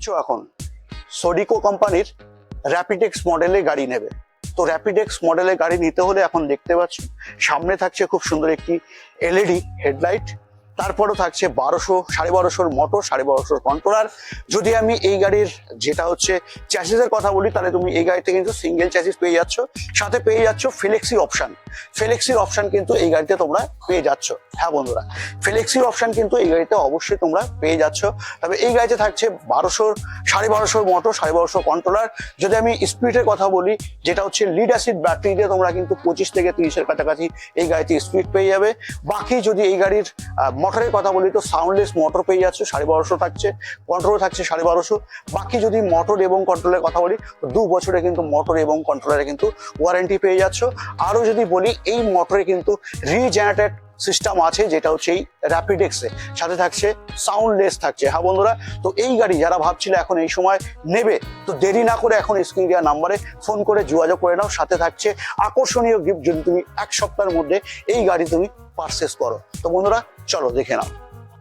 দেখছ এখন। সোডিকো কোম্পানির র্যাপিডেক্স মডেলে গাড়ি নেবে। তো র্যাপিডেক্স মডেলের গাড়ি নিতে হলে এখন দেখতে পাচ্ছ, সামনে থাকছে খুব সুন্দর একটি এলইডি হেডলাইট, তারপরও থাকছে বারোশো, সাড়ে বারোশোর মোটর সাড়ে বারোশোর কন্ট্রোলার যদি আমি এই গাড়ির যেটা হচ্ছে চ্যাসিসের কথা বলি, তাহলে তুমি এই গাড়িতে কিন্তু সিঙ্গেল চ্যাসিস পেয়ে যাচ্ছ, সাথে পেয়ে যাচ্ছ ফ্লেক্সি অপশন ফ্লেক্সির অপশন কিন্তু এই গাড়িতে তোমরা পেয়ে যাচ্ছ। হ্যাঁ বন্ধুরা ফ্লেক্সির অপশন কিন্তু এই গাড়িতে অবশ্যই তোমরা পেয়ে যাচ্ছ। তবে এই গাড়িতে থাকছে বারোশোর সাড়ে বারোশোর মোটর সাড়ে বারোশো কন্ট্রোলার যদি আমি স্পিডের কথা বলি, যেটা হচ্ছে লিড অ্যাসিড ব্যাটারি দিয়ে তোমরা কিন্তু পঁচিশ থেকে তিরিশের কাছাকাছি এই গাড়িতে স্পিড পেয়ে যাবে। বাকি যদি এই গাড়ির মোটরের কথা বলি, তো সাউন্ডলেস মোটর পেয়ে যাচ্ছে, সাড়ে বারোশো থাকছে কন্ট্রোল থাকছে সাড়ে বারোশো। বাকি যদি মোটর এবং কন্ট্রোলের কথা বলি দু বছরে কিন্তু মোটর এবং কন্ট্রোলারে কিন্তু ওয়ারেন্টি পেয়ে যাচ্ছ। আরও যদি এই মোটরে কিন্তু রিজেনারেটেড সিস্টেম আছে, যেটা হচ্ছে এই র্যাপিডেক্সে সাথে থাকছে সাউন্ডলেস থাকছে। হ্যাঁ বন্ধুরা, তো এই গাড়ি যারা ভাবছিল এখন এই সময় নেবে, তো দেরি না করে এখন স্ক্রিন দেওয়া নাম্বারে ফোন করে যোগাযোগ করে নাও। সাথে থাকছে আকর্ষণীয় গিফট যদি তুমি এক সপ্তাহের মধ্যে এই গাড়ি তুমি পারচেস করো। তো বন্ধুরা, চলো দেখে নাও।